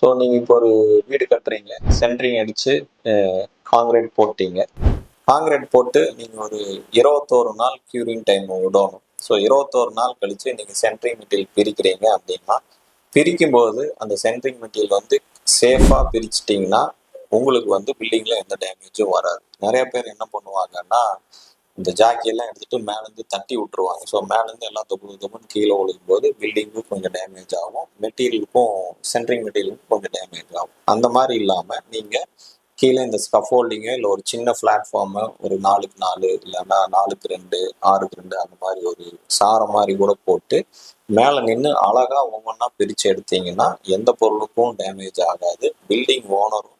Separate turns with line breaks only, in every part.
So நீங்கள் இப்போ ஒரு வீடு கட்டுறீங்க. சென்ட்ரிங் அடித்து காங்கிரீட் போட்டீங்க. காங்கிரீட் போட்டு நீங்கள் ஒரு இருபத்தோரு நாள் க்யூரிங் டைம் விடணும். ஸோ இருபத்தோரு நாள் கழித்து நீங்கள் சென்ட்ரிங் மெட்டீரியல் பிரிக்கிறீங்க அப்படின்னா பிரிக்கும்போது அந்த சென்ட்ரிங் மெட்டீரியல் வந்து சேஃபாக பிரிச்சிட்டிங்கன்னா உங்களுக்கு வந்து பில்டிங்கில் எந்த டேமேஜும் வராது. நிறைய பேர் என்ன பண்ணுவாங்கன்னா இந்த ஜாக்கியெல்லாம் எடுத்துகிட்டு மேலேருந்து தட்டி விட்டுருவாங்க. ஸோ மேலேருந்து எல்லாம் தொப்பு தொப்புன்னு கீழே விழுகும் போது பில்டிங்கும் கொஞ்சம் டேமேஜ் மெட்டீரியலுக்கும் சென்ட்ரிங் மெட்டீரியலுக்கும் கொஞ்சம் டேமேஜ் ஆகும் அந்த மாதிரி இல்லாமல் நீங்கள் கீழே இந்த ஸ்கஃபோல்டிங்கு இல்லை ஒரு சின்ன பிளாட்ஃபார்மு ஒரு நாலுக்கு நாலு இல்லைன்னா நாலுக்கு ரெண்டு ஆறுக்கு ரெண்டு அந்த மாதிரி ஒரு சாரம் மாதிரி கூட போட்டு மேலே நின்று அழகாக ஒவ்வொன்றா பிரித்து எடுத்தீங்கன்னா எந்த பொருளுக்கும் டேமேஜ் ஆகாது. பில்டிங் ஓனரும்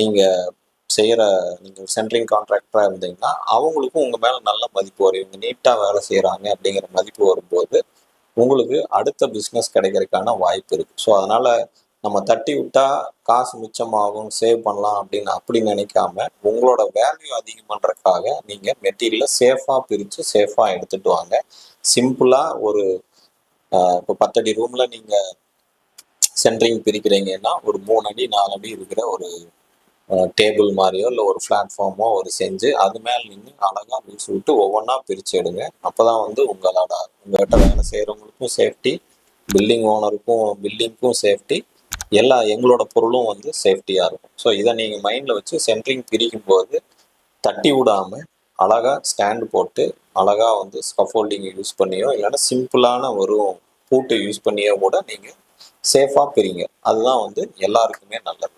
நீங்கள் செய்கிற நீங்கள் சென்ட்ரிங் கான்ட்ராக்டராக இருந்தீங்கன்னா அவங்களுக்கும் உங்கள் மேலே நல்ல மதிப்பு வரும். இவங்க நீட்டாக வேலை செய்கிறாங்க அப்படிங்கிற மதிப்பு வரும்போது உங்களுக்கு அடுத்த பிஸ்னஸ் கிடைக்கிறதுக்கான வாய்ப்பு இருக்குது ஸோ அதனால் நம்ம தட்டி விட்டா காசு மிச்சமாகும் சேவ் பண்ணலாம் அப்படின்னு அப்படி நினைக்காம உங்களோட வேல்யூ அதிகம் பண்ணுறதுக்காக நீங்கள் மெட்டீரியலை சேஃபாக பிரித்து சேஃபாக எடுத்துகிட்டு வாங்க. சிம்பிளாக ஒரு இப்போ பத்தடி ரூமில் நீங்கள் சென்ட்ரிங் பிரிக்கிறீங்கன்னா ஒரு மூணு அடி நாலு அடி இருக்கிற ஒரு டேபிள் மாதிரியோ இல்லை ஒரு பிளாட்ஃபார்மோ ஒரு செஞ்சு அது மேலே நின்று அழகாக வீசி விட்டு ஒவ்வொன்றா பிரித்து எடுங்க. அப்போ தான் வந்து உங்களோட உங்கள்கிட்ட வேலை செய்கிறவங்களுக்கும் சேஃப்டி பில்டிங் ஓனருக்கும் பில்டிங்க்கும் சேஃப்டி எல்லா எங்களோட பொருளும் வந்து சேஃப்டியாக இருக்கும். ஸோ இதை நீங்கள் மைண்டில் வச்சு சென்ட்ரிங் பிரிக்கும் போது தட்டி விடாமல் அழகாக ஸ்டாண்டு போட்டு அழகாக வந்து ஸ்கஃபோல்டிங் யூஸ் பண்ணியோ இல்லைன்னா சிம்பிளான ஒரு பூட்டு யூஸ் பண்ணியோ கூட நீங்கள் சேஃபாக பிரிங்க. அதுதான் வந்து எல்லாருக்குமே நல்லது.